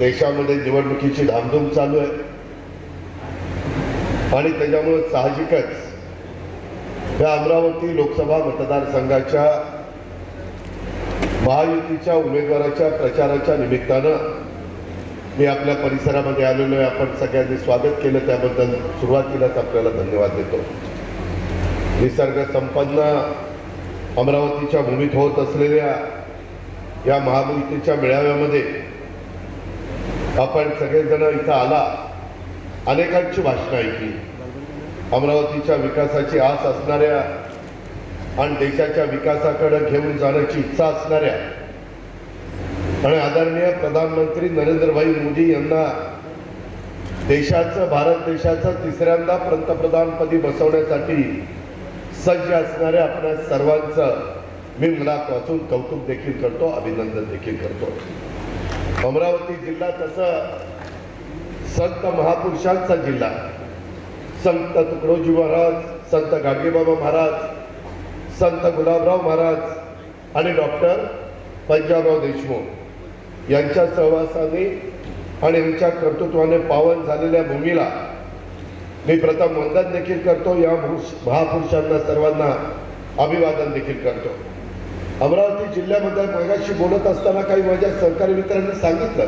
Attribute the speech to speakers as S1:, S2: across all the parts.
S1: देशामध्ये निवडणुकीची धामधूम चालू आहे. आणि त्याच्यामुळे साहजिकच या अमरावती लोकसभा मतदारसंघाच्या महायुतीच्या उमेदवाराच्या प्रचाराच्या निमित्तानं मी आपल्या परिसरामध्ये आलेलो आहे. आपण सगळ्यांनी स्वागत केलं. त्याबद्दल सुरुवातीलाच आपल्याला धन्यवाद देतो. निसर्ग संपन्न अमरावतीच्या भूमीत होत असलेल्या या महायुतीच्या मेळाव्यामध्ये आपण सगळेजण इथं आला. अनेकांची भाषणं ऐकली. अमरावतीच्या विकासाची आस असणाऱ्या आणि देशाच्या विकासाकडे घेऊन जाण्याची इच्छा असणाऱ्या आणि आदरणीय प्रधानमंत्री नरेंद्रभाई मोदी यांना देशाचं भारत देशाचं तिसऱ्यांदा पंतप्रधानपदी बसवण्यासाठी सज्ज असणाऱ्या आपल्या सर्वांचं मी मनापासून कौतुक देखील करतो अभिनंदन देखील करतो. अमरावती जिल्हा तसं संत महापुरुषांचा जिल्हा. संत तुकडोजी महाराज संत गाडगेबाबा महाराज संत गुलाबराव महाराज आणि डॉक्टर पंजाबराव देशमुख यांच्या सहवासाने आणि यांच्या कर्तृत्वाने पावन झालेल्या भूमीला मी प्रथम वंदन देखील करतो. या पुरुष- महापुरुषांना सर्वांना अभिवादन देखील करतो. अमरावती जिल्ह्यामध्ये मगाशी बोलत असताना काही माझ्या सहकारी मित्रांनी सांगितलं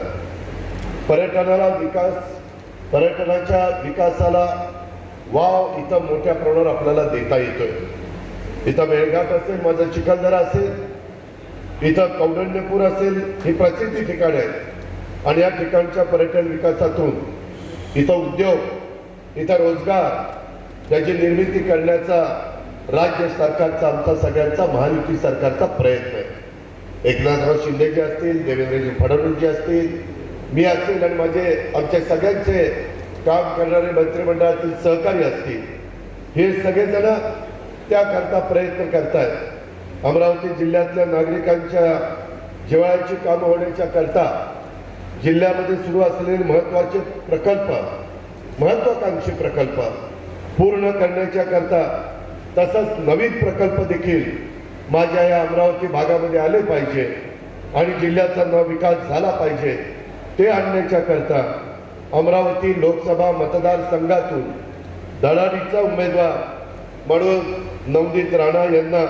S1: पर्यटनाला विकास पर्यटनाच्या विकासाला वाव इथं मोठ्या प्रमाणावर आपल्याला देता येतोय. इथं मेळघाट असेल माझा चिखलदरा असेल इथं कौंडण्यपूर असेल ही प्रसिद्धी ठिकाणे आहेत. आणि या ठिकाणच्या पर्यटन विकासातून इथं उद्योग इथं रोजगार त्याची निर्मिती करण्याचा राज्य सरकारचा आमचा सगळ्यांचा महायुती सरकारचा प्रयत्न आहे. एकनाथराव शिंदेजी असतील देवेंद्रजी फडणवीसजी असतील मी असेल आणि माझे आमच्या सगळ्यांचे काम करणारे मंत्रिमंडळातील सहकारी असतील हे सगळेजण त्याकरता प्रयत्न करतायत. अमरावती जिल्ह्यातल्या नागरिकांच्या जिवाळ्याची कामं होण्याच्या करता जिल्ह्यामध्ये सुरू असलेले महत्त्वाचे प्रकल्प महत्वाकांक्षी प्रकल्प पूर्ण करण्याच्या करता तसंच नवीन प्रकल्प देखील माझ्या या अमरावती भागामध्ये आले पाहिजे आणि जिल्ह्याचा न विकास झाला पाहिजे ते आणण्याच्या करता अमरावती लोकसभा मतदारसंघातून दलालीचा उमेदवार म्हणून नवनीत राणा यांना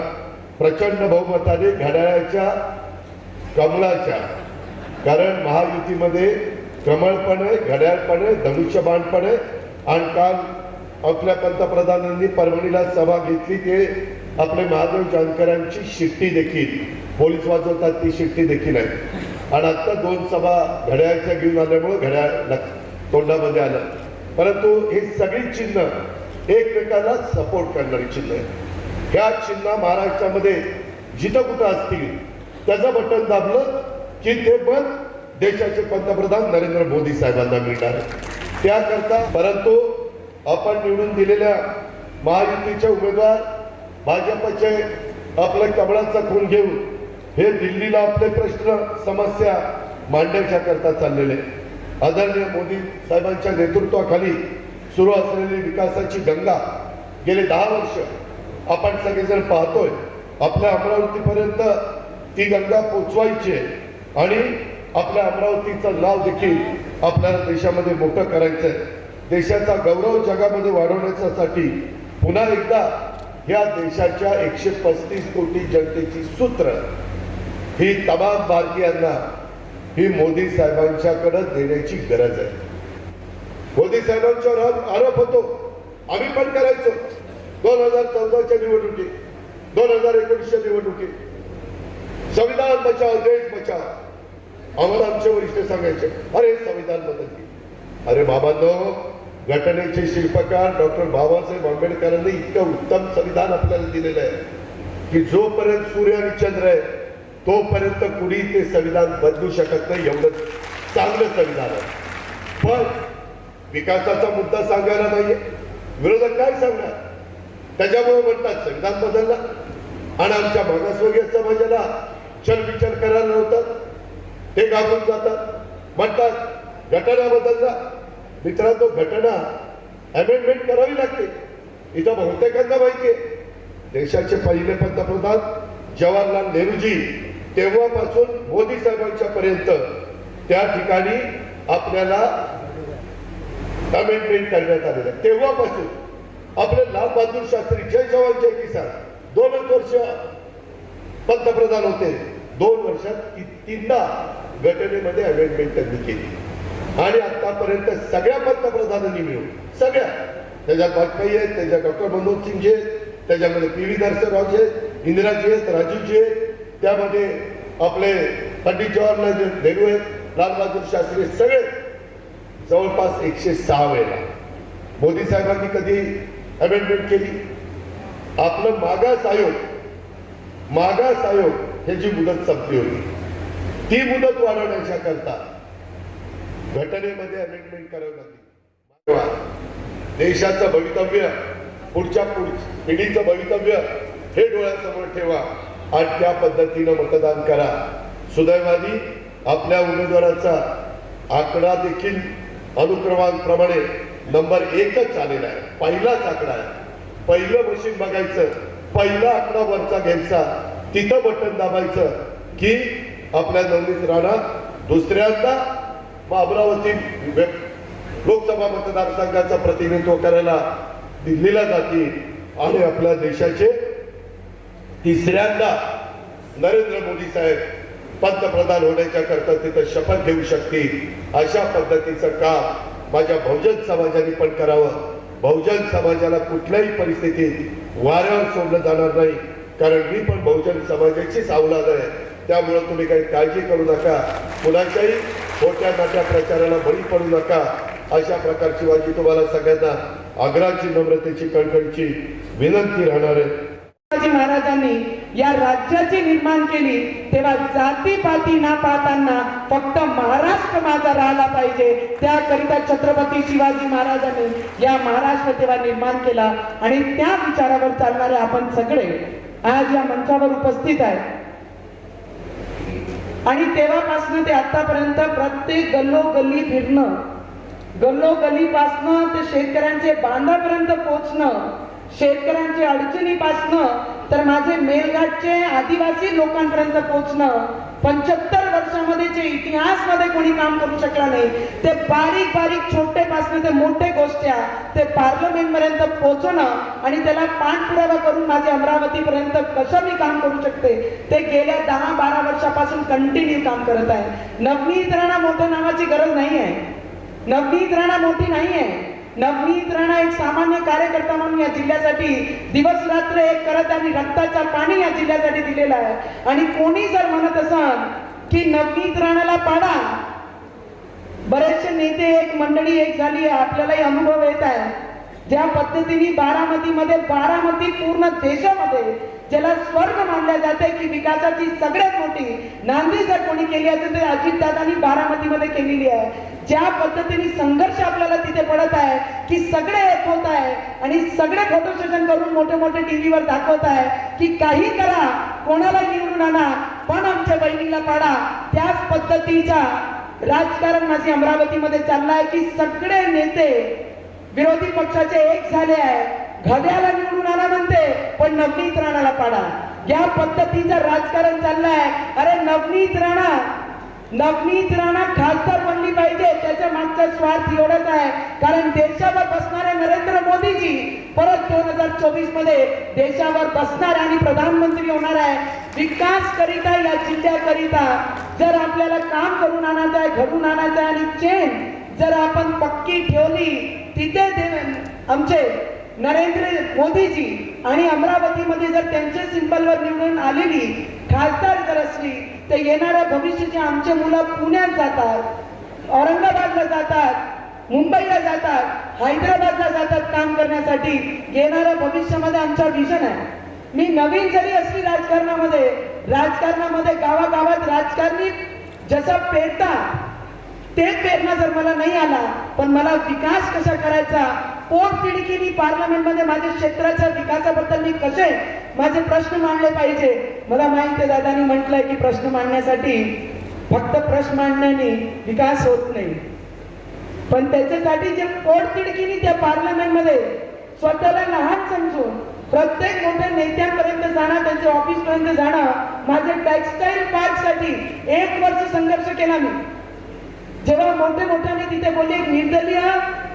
S1: प्रचंड बहुमताने घड्याळाच्या कमळाच्या कारण महायुतीमध्ये कमळपणे घड्याळपणे धनुष्यबाणपणे आणि काल आपल्या पंतप्रधानांनी परभणीला सभा घेतली ते आपले महादेव जानकरांची शिट्टी देखील पोलीस वाजवतात ती शिट्टी देखील आहे. आणि आत्ता दोन सभा घड्याळच्या घेऊन आल्यामुळं घड्याळ तोंडामध्ये आलं. परंतु हे सगळी चिन्ह एकमेकाला सपोर्ट करणारी चिन्ह आहे ह्या चिन्ह महाराष्ट्रामध्ये जिथं कुठं असतील त्याचं बटन दाबलं की ते पण देशाचे पंतप्रधान नरेंद्र मोदी साहेबांना मिळणार. त्याकरता परंतु आपण निवडून दिलेल्या महायुतीचे उमेदवार भाजपचे आपल्या कमळाचा खून घेऊन हे दिल्लीला आपले प्रश्न समस्या मांडण्याच्या करता चाललेले. आदरणीय मोदी साहेबांच्या नेतृत्वाखाली सुरू असलेली विकासाची गंगा गेले दहा वर्ष आपण सगळेजण पाहतोय. आपल्या अमरावतीपर्यंत ती गंगा पोचवायची आहे आणि आपल्या अमरावतीचं नाव देखील आपल्याला देशामध्ये मोठं करायचं आहे देशाचा गौरव जगामध्ये वाढवण्यासाठी पुन्हा एकदा या देशाच्या एकशे पस्तीस कोटी जनतेची सूत्र ही तमाम भारतीयांना ही मोदी साहेबांच्याकडे देण्याची गरज आहे. मोदी साहेबांच्यावर आरोप- होतो. आम्ही पण करायचो. दोन हजार चौदाच्या निवडणुकीत दोन हजार एकोणीसच्या निवडणुकीत. संविधान बचाव देश बचाव आम्हाला आमचे वरिष्ठ सांगायचे अरे संविधान बदल अरे बाबांनो घटनेचे शिल्पकार डॉक्टर बाबासाहेब आंबेडकरांनी इतकं उत्तम संविधान आपल्याला दिलेलं आहे की जोपर्यंत सूर्य आणि चंद्र आहे तोपर्यंत कुणी ते संविधान बदलू शकत नाही. एवढं चांगलं संविधान आहे. पण विकासाचा मुद्दा सांगायला नाहीये. विरोधक काय सांगणार? त्याच्यामुळे म्हणतात संविधान बदलला. आणि आमच्या मागासवर्गीय समाजाला चलबिचल करायला नव्हतं ते घाबरून जातात. म्हणतात घटना बदलला मित्रांनो घटना अमेंडमेंट करावी लागते. इथं बहुतेकांना माहिती आहे. देशाचे पहिले पंतप्रधान जवाहरलाल नेहरूजी तेव्हापासून मोदी साहेबांच्या पर्यंत त्या ठिकाणी आपल्याला अमेंडमेंट करण्यात आलेलं आहे. तेव्हापासून आपले लाल बहादूर शास्त्री जय जवान जय किसान दोनच वर्ष पंतप्रधान होते. दोन वर्षात तीनदा घटनेमध्ये अमेंडमेंट त्यांनी केली. आणि आतापर्यंत सगळ्या पंतप्रधानांनी मिळून सगळ्या. त्याच्यात वाजपेयी आहेत त्याच्यात डॉक्टर मनोज सिंगजी आहेत त्याच्यामध्ये पी व्ही नरसिंहरावजी आहेत इंदिराजी आहेत राजीवजी आहेत. त्यामध्ये आपले पंडित जवाहरलाल नेहरू आहेत लालबहादूर शास्त्री आहेत, सगळे जवळपास एकशे सहा वेळेला. मोदी साहेबांनी कधी अमेंडमेंट केली? आपलं मागास आयोग मागास आयोग ह्याची मुदत संपली होती ती मुदत वाढवण्याच्या करता घटनेमध्ये अमेंडमेंट करावी लागली. देशाचं भवितव्य पुढच्या पिढीचं भवितव्य हे डोळ्यासमोर ठेवा आणि त्या पद्धतीनं मतदान करा. सुदैवानी आपल्या उमेदवाराचा आकडा देखील अनुक्रमांप्रमाणे नंबर एकच आलेला आहे. पहिलाच आकडा आहे. पहिलं मशीन बघायचं पहिला आकडा वरचा घ्यायचा तिथं बटन दाबायचं की आपल्या नवनीत राणा दुसऱ्यांदा मग अमरावती लोकसभा मतदारसंघाचं प्रतिनिधित्व करायला दिल्लीला जातील आणि आपल्या देशाचे तिसऱ्यांदा नरेंद्र मोदी साहेब पंतप्रधान होण्याच्या करता तिथं शपथ घेऊ शकतील. अशा पद्धतीचं काम माझ्या बहुजन समाजाने पण करावं. बहुजन समाजाला कुठल्याही परिस्थितीत वाऱ्यावर सोडलं जाणार नाही. कारण मी पण बहुजन समाजाचीच अवलाद आहे. त्यामुळं तुम्ही काही काळजी करू नका. कुणाच्याही खोट्या नाट्या प्रचाराला बळी पडू नका. अशा प्रकारची माझी तुम्हाला सगळ्यांना आग्राची नम्रतेची कणकणची विनंती राहणार आहे.
S2: शिवाजी महाराजांनी या राज्याची निर्माण केली तेव्हा जातीपाती ना पाहताना फक्त महाराष्ट्र माझा राहिला पाहिजे. त्याकरिता छत्रपती शिवाजी महाराजांनी या महाराष्ट्र तेव्हा निर्माण केला. आणि त्या विचारावर चालणारे आपण सगळे आज या मंचावर उपस्थित आहे आणि तेव्हापासनं ते आतापर्यंत प्रत्येक गल्लोगल्ली फिरणं गल्लोगल्लीपासनं ते शेतकऱ्यांचे बांधापर्यंत पोचणं शेतकऱ्यांच्या अडचणीपासनं तर माझे मेलघाटचे आदिवासी लोकांपर्यंत पोचणं पंच्याहत्तर वर्षामध्ये जे इतिहासमध्ये कोणी काम करू शकला नाही ते बारीक बारीक छोटेपासनं ते मोठे गोष्टी ते पार्लमेंट पर्यंत पोहोचणं आणि त्याला पाठपुरावा करून माझे अमरावतीपर्यंत कसं मी काम करू शकते ते गेल्या दहा बारा वर्षापासून कंटिन्यू काम करत आहे. नवनीत राणा मोठ्या नावाची गरज नाही आहे नवनीत राणा मोठी नाही आहे नवनीत राणा एक सामान्य कार्यकर्ता म्हणून या जिल्ह्यासाठी दिवस रात्र एक करत आणि रक्ताचा पाणी या जिल्ह्यासाठी दिलेला आहे. आणि कोणी जर म्हणत असाल की नवनीत राणाला पाडा बरेचसे नेते एक मंडळी एक झाली आहे आपल्यालाही अनुभव येत आहे. ज्या पद्धतीने बारामतीमध्ये बारामती पूर्ण देशामध्ये ज्याला स्वर्ग मानल्या जाते की विकासाची सगळ्यात मोठी. नांदी जर कोणी केली असेल तर अजितदादांनी बारामतीमध्ये केलेली आहे. ज्या पद्धतीने संघर्ष आपल्याला तिथे पडत आहे की सगळे एक होत आहे आणि सगळे फोटो सेशन करून मोठे मोठे टीव्हीवर दाखवत आहे की काही करा कोणाला निवडून आणा पण आमच्या बहिणीला पाडा त्याच पद्धतीचा राजकारण माझी अमरावतीमध्ये चाललाय की सगळे नेते विरोधी पक्षाचे एक झाले आहे. घड्याला निवडून आणा पण नवनीत राणाला पाडा. या पद्धतीचं राजकारण चाललंय. अरे नवनीत राणा नवनीत राणा खासदार बनली पाहिजे. त्याच्या मागचा स्वार्थ एवढाच आहे. कारण देशावर बसणारे नरेंद्र मोदीजी परत दोन हजार चोवीसमध्ये देशावर बसणार आणि प्रधानमंत्री होणार आहे. विकास करिता या जिल्ह्याकरिता जर आपल्याला काम करून आणायचं आहे घडून आणायचं आहे आणि चेन जर आपण पक्की ठेवली तिथे आमचे नरेंद्र मोदीजी आणि अमरावतीमध्ये जर त्यांच्या सिंबलवर निवडून आलेली खासदार जर असली तर येणाऱ्या भविष्याचे आमचे मुलं पुण्यात जातात औरंगाबादला जातात मुंबईला जातात हैदराबादला जातात काम करण्यासाठी. येणाऱ्या भविष्यामध्ये आमचा विजन आहे. मी नवीन जरी असली राजकारणामध्ये राजकारणामध्ये गावागावात राजकारणी जसं पेरता ते पेरणं जर मला नाही आला पण मला विकास कसा करायचा पोटकिडकीनी पार्लमेंटमध्ये माझ्या क्षेत्राच्या विकासाबद्दल मी कसे माझे प्रश्न मांडले पाहिजे? मला माहिती आहे दादानी म्हटलंय की प्रश्न मांडण्यासाठी फक्त प्रश्न मांडण्याने विकास होत नाही. पण त्याच्यासाठी जे पोटतिडकीनी त्या पार्लमेंटमध्ये स्वतःला लहान समजून प्रत्येक मोठ्या नेत्यांपर्यंत जाणं त्यांच्या ऑफिसपर्यंत जाणं माझे टेक्सटाईल पार्कसाठी एक वर्ष संघर्ष केला मी. जेव्हा मोठे मोठ्याने तिथे बोलले निर्दलीय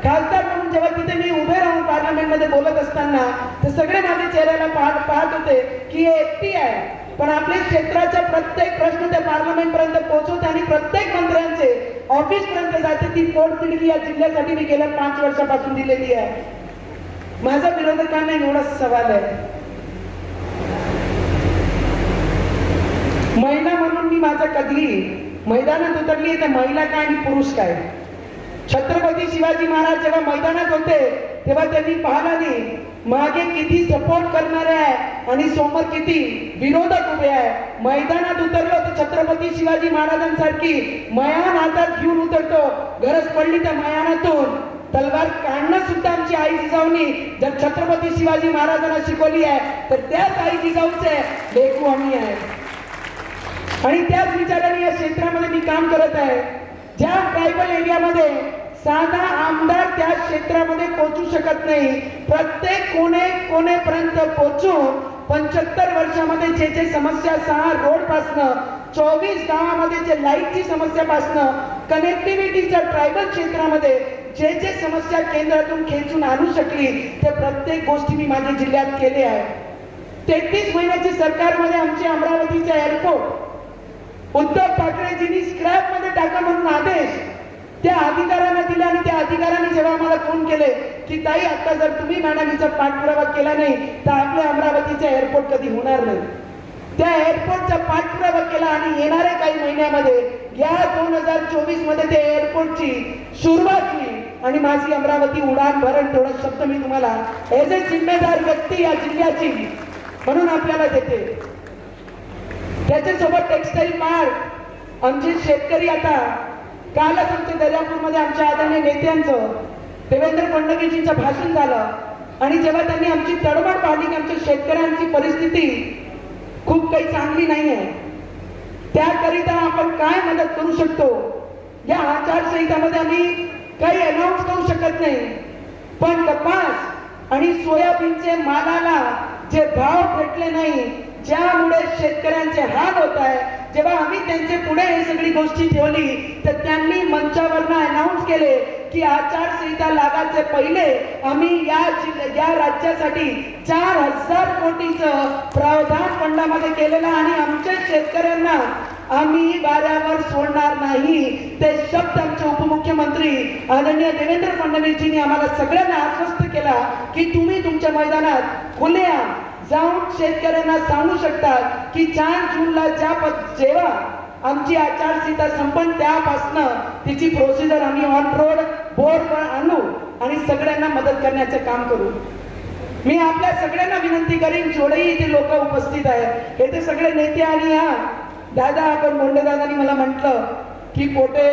S2: खासदार म्हणून जेव्हा तिथे मी उभे राहून पार्लमेंटमध्ये बोलत असताना तर सगळे माझ्या चेहऱ्याला पाहत पाहत होते की हे एकटी आहे. पण आपल्या क्षेत्राच्या प्रत्येक प्रश्न त्या पार्लमेंट पर्यंत पोहोचवते आणि प्रत्येक मंत्र्यांचे ऑफिस पर्यंत जाते. ती पोटतिडकी या जिल्ह्यासाठी मी गेल्या पाच वर्षापासून दिलेली आहे. माझा विरोधकांना एवढाच सवाल आहे. महिला म्हणून मी माझं कधी मैदानात उतरली तर महिला काय आणि पुरुष काय? छत्रपती शिवाजी महाराज जेव्हा मैदानात होते तेव्हा त्यांनी पाहिलं नाही मागे किती सपोर्ट करणारे आहे आणि समोर किती विरोधक उभे आहे. मैदानात उतरलो तर छत्रपती शिवाजी महाराजांसारखी मयान हातात घेऊन उतरतो. गरज पडली तर मयानातून. तलवार काढणं सुद्धा आमची आई जिजाऊनी. जर छत्रपती शिवाजी महाराजांना शिकवली आहे तर त्याच आई जिजाऊचे लेखू आम्ही आहे. आणि त्याच विचाराने या क्षेत्रामध्ये मी काम करत आहे. ज्या ट्रायबल एरियामध्ये साधा आमदार त्या क्षेत्रामध्ये पोहोचू शकत नाही प्रत्येक कोणे कोणेपर्यंत पोहोचून पंच्याहत्तर वर्षामध्ये जे जे समस्या सहा रोडपासनं चोवीस गावामध्ये जे लाईटची समस्यापासनं कनेक्टिव्हिटीच्या ट्रायबल क्षेत्रामध्ये जे जे समस्या केंद्रातून खेचून आणू शकली ते प्रत्येक गोष्टी मी माझ्या जिल्ह्यात केले आहे तेहतीस महिन्याचे सरकारमध्ये आमचे अमरावतीचा एअरपोर्ट उद्धव ठाकरेजींनी स्क्रॅपमध्ये टाका म्हणून आदेश. त्या अधिकाऱ्यांना दिले आणि त्या अधिकाऱ्यांनी जेव्हा आम्हाला फोन केले की ताई आता जर तुम्ही मॅडमीचा पाठपुरावा केला नाही तर आपल्या अमरावतीचा एअरपोर्ट कधी होणार नाही. त्या एअरपोर्टचा पाठपुरावा केला आणि येणाऱ्या काही महिन्यामध्ये या दोन हजार चोवीसमध्ये त्या एअरपोर्टची सुरुवात होईल. आणि माझी अमरावती उडान भरण थोडा शब्द मी तुम्हाला एज ए जिम्मेदार व्यक्ती या जिल्ह्याची म्हणून आपल्याला देते. त्याच्यासोबत टेक्सटाईल पार्क आमचे शेतकरी आता कालच आमच्या दर्यापूरमध्ये आमच्या आदरणीय नेत्यांचं देवेंद्र फडणवीसजींचं भाषण झालं. आणि जेव्हा त्यांनी आमची तडमड पाहिली की आमच्या शेतकऱ्यांची परिस्थिती खूप काही चांगली नाही आहे त्याकरिता आपण काय मदत करू शकतो? या आचारसंहितामध्ये आम्ही काही अनाऊन्स करू शकत नाही. पण कपास आणि सोयाबीनचे मालाला जे भाव भेटले नाही ज्यामुळे शेतकऱ्यांचे हाल होत आहे. जेव्हा आम्ही त्यांचे पुढे हे सगळी गोष्टी ठेवली तर त्यांनी मंचावरनं अनाऊन्स केले की आचारसंहिता लागायचे पहिले आम्ही या या राज्यासाठी चार हजार कोटीचं प्रावधान फंडामध्ये केलेलं आणि आमच्या शेतकऱ्यांना आम्ही वाऱ्यावर सोडणार नाही. ते शब्द आमचे उपमुख्यमंत्री आदरणीय देवेंद्र फडणवीसजींनी आम्हाला सगळ्यांना आश्वस्त केला की तुम्ही तुमच्या मैदानात खुलेआम जाऊन शेतकऱ्यांना सांगू शकतात की चार जूनला ज्या जेव्हा आमची आचारसंहिता संपन्न त्यापासनं तिची प्रोसिजर आम्ही ऑन रोड बोर्डवर आणू आणि सगळ्यांना मदत करण्याचं काम करू. मी आपल्या सगळ्यांना विनंती करीन जेवढेही इथे लोक उपस्थित आहेत हे ते सगळे नेते आणि या दादा आपण बोंडे दादानी मला म्हटलं की पोटे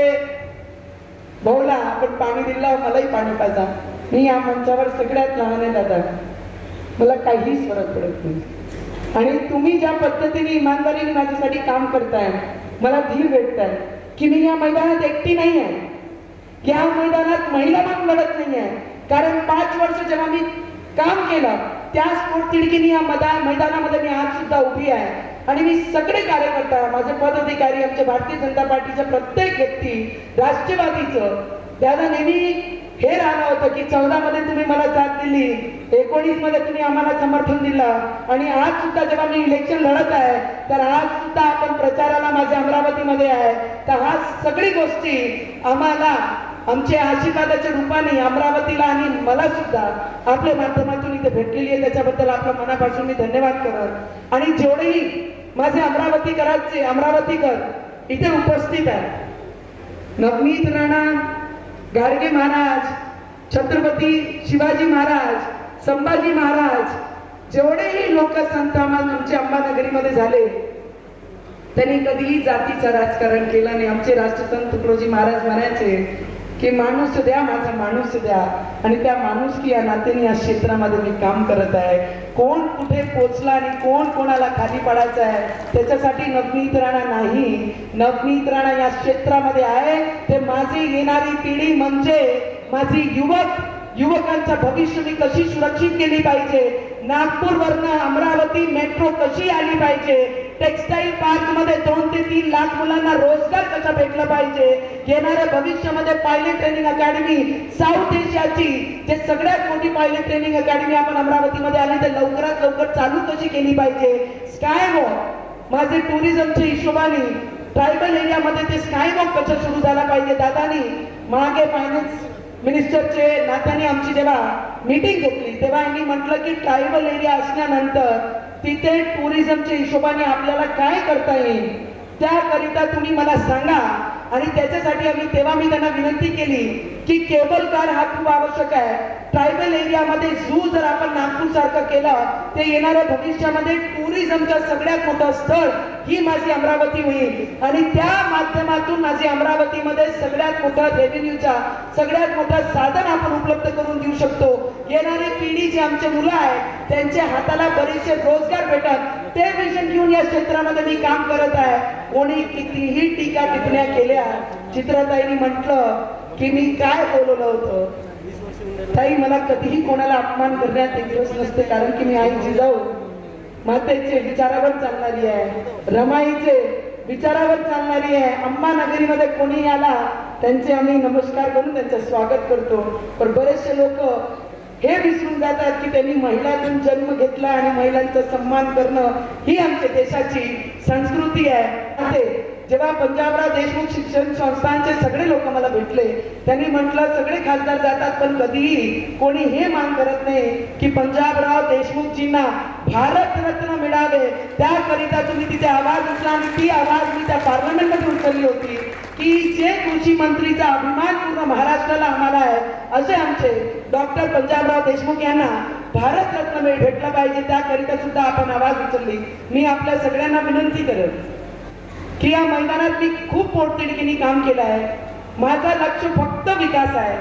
S2: भाऊला आपण पाणी दिलं मलाही पाणी पाजा. मी या मंचावर सगळ्यात लहान आहे दादा. मला काहीच फरक पडत नाही. आणि तुम्ही ज्या पद्धतीने इमानदारीने माझ्यासाठी काम करताय मला धीर भेटताय की मी या मैदानात एकटी नाही आहे. या मैदानात महिला पण लढत नाही आहे कारण पाच वर्ष जेव्हा मी काम केलं त्याच पोटतिडकीने या मदा मैदानामध्ये मी आज सुद्धा उभी आहे. आणि मी सगळे कार्यकर्ता माझे पदाधिकारी आमच्या भारतीय जनता पार्टीच्या प्रत्येक व्यक्ती राष्ट्रवादीचं त्याला नेहमी हे राहिलं होतं की चौदामध्ये तुम्ही मला साथ दिली एकोणीसमध्ये तुम्ही आम्हाला समर्थन दिलं. आणि आज सुद्धा जेव्हा मी इलेक्शन लढत आहे तर आज सुद्धा आपण प्रचाराला माझ्या अमरावतीमध्ये आहे. तर हा सगळी गोष्टी आम्हाला आमच्या आशीर्वादाच्या रूपाने अमरावतीला आणि मला सुद्धा आपल्या माध्यमातून इथे भेटलेली आहे. त्याच्याबद्दल आपल्या मनापासून मी धन्यवाद करत. आणि जेवढेही माझे अमरावतीकरांचे अमरावतीकर इथे उपस्थित आहे नवनीत राणा गाडगे महाराज छत्रपती शिवाजी महाराज संभाजी महाराज जेवढेही लोक संत आमच्या अंबानगरीमध्ये झाले त्यांनी कधीही जातीचं राजकारण केलं नाही. आमचे राष्ट्रसंत तुकडोजी महाराज म्हणायचे की माणूस द्या माझा माणूस द्या. आणि त्या माणूस की या नात्याने या क्षेत्रामध्ये मी काम करत आहे. कोण कुठे पोचला आणि कोण कोणाला खाली पडायचं आहे त्याच्यासाठी नवनीत राणा नाही. नवनीत राणा या क्षेत्रामध्ये आहे. ते माझी येणारी पिढी म्हणजे माझी युवक. युवकांचं भविष्य मी कशी सुरक्षित केली पाहिजे? नागपूर वरनं अमरावती मेट्रो कशी आली पाहिजे? टेक्सटाईल पार्कमध्ये दोन ते तीन लाख मुलांना रोजगार कसा भेटला पाहिजे? येणाऱ्या भविष्यामध्ये पायलट ट्रेनिंग अकॅडमी साऊथ एशियाची जे सगळ्यात मोठी पायलट ट्रेनिंग अकॅडमी आपण अमरावतीमध्ये आली तर लवकरात लवकर चालू कशी केली पाहिजे? स्काय वॉक माझे टुरिझमच्या हिशोबाने ट्रायबल एरियामध्ये ते स्काय वॉक कसं सुरू झाला पाहिजे? दादानी मागे फायनान्स मिनिस्टरचे नात्याने आमची जेव्हा मीटिंग घेतली तेव्हा यांनी म्हटलं की ट्रायबल एरिया असल्यानंतर तिथे टुरिझमच्या हिशोबाने आपल्याला काय करता येईल त्याकरिता तुम्ही मला सांगा. आणि त्याच्यासाठी आम्ही तेव्हा मी त्यांना विनंती केली की केबल कार हा खूप आवश्यक आहे. ट्रायबल एरियामध्ये झू जर आपण नागपूर सारखं केलं ते येणाऱ्या भविष्यामध्ये टुरिझमचं सगळ्यात मोठं स्थळ ही माझी अमरावती होईल. आणि त्या माध्यमातून माझी अमरावतीमध्ये सगळ्यात मोठा रेव्हेन्यूचा सगळ्यात मोठं साधन आपण उपलब्ध करून देऊ शकतो. येणारी पिढी जी आमचे मुलं आहे त्यांच्या हाताला बरेचसे रोजगार भेटत ते विजन घेऊन या क्षेत्रामध्ये मी काम करत आहे. कोणी कितीही टीका टिपण्या केल्या चित्रताईंनी म्हटलं की मी काय बोलवलं होतं? ताई मला कधीही कोणाला अपमान करण्यात दिवस नसते कारण की मी आई जिजाऊ मातेचे विचारावर चालणारी आहे रमाईचे विचारावर चालणारी आहे. अम्मा नगरीमध्ये कोणी आला त्यांचे आम्ही नमस्कार करून त्यांचं स्वागत करतो. पण बरेचसे लोक हे विसरून जातात की त्यांनी महिलांतून जन्म घेतला आणि महिलांचा सन्मान करणं ही आमच्या देशाची संस्कृती आहे. जेव्हा पंजाबराव देशमुख शिक्षण संस्थांचे सगळे लोक मला भेटले त्यांनी म्हटलं सगळे खासदार जातात पण कधीही कोणी हे मान करत नाही की पंजाबराव देशमुखजींना भारतरत्न मिळावे. त्याकरिता तुम्ही तिथे आवाज उचला आणि ती आवाज मी त्या पार्लमेंटमध्ये उचलली होती की जे कृषी मंत्रीचा अभिमान पूर्ण महाराष्ट्राला आम्हाला आहे असे आमचे डॉक्टर पंजाबराव देशमुख यांना भारतरत्न भेटला पाहिजे. त्याकरिता सुद्धा आपण आवाज उचलली. मी आपल्या सगळ्यांना विनंती करेन. की या मैदानात मी खूप पोटतिडकीने काम केलं आहे. माझा लक्ष फक्त विकास आहे.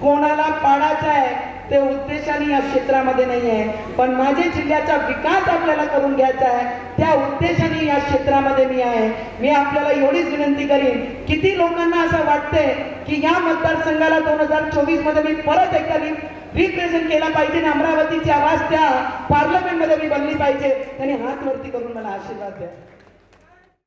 S2: कोणाला पाडायचा आहे ते उद्देशाने या क्षेत्रामध्ये नाही आहे. पण माझ्या जिल्ह्याचा विकास आपल्याला करून घ्यायचा आहे त्या उद्देशाने या क्षेत्रामध्ये मी आहे. मी आपल्याला एवढीच विनंती करीन किती लोकांना असं वाटतंय की या मतदारसंघाला दोन हजार चोवीसमध्ये मी परत एकदा रिप्रेझेंट केला पाहिजे आणि अमरावतीची आवाज त्या पार्लमेंटमध्ये मी बनली पाहिजे. त्यांनी हात वरती करून मला आशीर्वाद द्या.